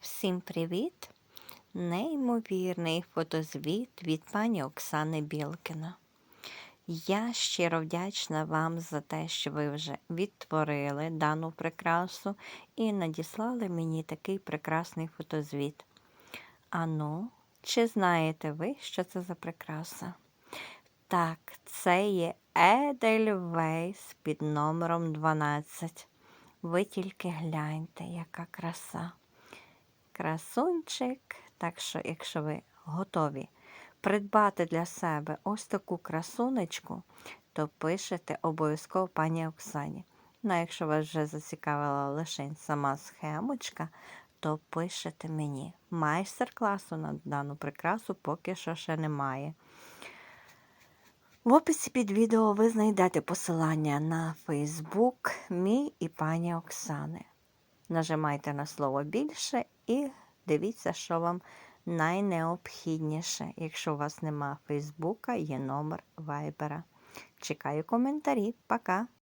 Всім привіт! Неймовірний фотозвіт від пані Оксани Білкіна. Я щиро вдячна вам за те, що ви вже відтворили дану прикрасу і надіслали мені такий прекрасний фотозвіт. Ану, чи знаєте ви, що це за прикраса? Так, це є Едельвейс під номером 12. Ви тільки гляньте, яка краса. Красунчик. Так що, якщо ви готові придбати для себе ось таку красунечку, то пишете обов'язково пані Оксані. Ну, а якщо вас вже зацікавила лише сама схемочка, то пишете мені. Майстер-класу на дану прикрасу поки що ще немає. В описі під відео ви знайдете посилання на Фейсбук мій і пані Оксани. Нажимайте на слово більше і дивіться, що вам найнеобхідніше. Якщо у вас нема Фейсбука, є номер Вайбера. Чекаю коментарі. Пока!